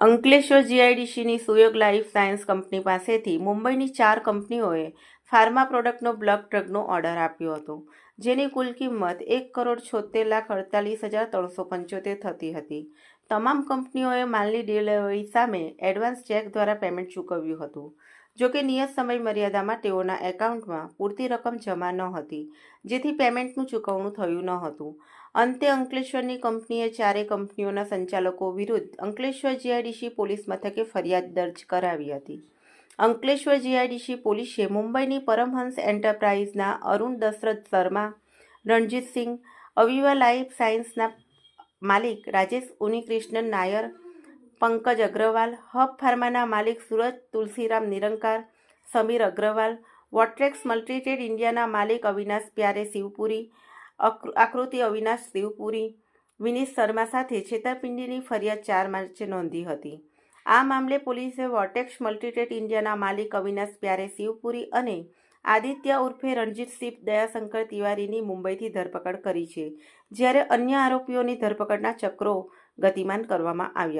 અંકલેશ્વર જીઆઈડીસીની Suyog life science company પાસેથી મુંબઈની ચાર કંપનીઓએ ફાર્મા પ્રોડક્ટનો બ્લક ડ્રગનો ઓર્ડર આપ્યો હતો, જેની કુલ કિંમત એક કરોડ છોતેર લાખ અડતાલીસ હજાર ત્રણસો પંચોતેર થતી હતી. તમામ કંપનીઓએ માલની ડિલિવરી સામે એડવાન્સ ચેક દ્વારા પેમેન્ટ ચૂકવ્યું હતું. જોકે નિયત સમય મર્યાદામાં તેઓના એકાઉન્ટમાં પૂરતી રકમ જમા ન હતી, જેથી પેમેન્ટનું ચૂકવણું થયું ન હતું. અંતે અંકલેશ્વરની કંપનીએ ચારેય કંપનીઓના સંચાલકો વિરુદ્ધ અંકલેશ્વર જીઆઈડીસી પોલીસ મથકે ફરિયાદ દર્જ કરાવી હતી. અંકલેશ્વર જીઆઈડીસી પોલીસે મુંબઈની પરમહંસ એન્ટરપ્રાઇઝના અરુણ દશરથ શર્મા, રણજીતસિંહ અવિવા લાઈફ સાયન્સના માલિક રાજેશ ઉનિકૃષ્ણન નાયર, પંકજ અગ્રવાલ, હબ ફાર્માના માલિક સુરજ તુલસીરામ નિરંકાર, સમીર અગ્રવાલ, વોટ્રેક્સ મલ્ટીટ્રેડ ઇન્ડિયાના માલિક અવિનાશ પ્યારે શિવપુરી આકૃતિ અવિનાશ શિવપુરી, વિનીશ શર્મા સાથે છેતરપિંડીની ફરિયાદ ચાર માર્ચે નોંધી હતી. આ મામલે પોલીસે વોટેક્સ મલ્ટીટેટ ઇન્ડિયાના માલિક અવિનાશ પ્યારે શિવપુરી અને આદિત્ય ઉર્ફે રણજીતસિંહ દયાશંકર તિવારીની મુંબઈથી ધરપકડ કરી છે. જ્યારે અન્ય આરોપીઓની ધરપકડના ચક્રો ગતિમાન કરવામાં આવ્યા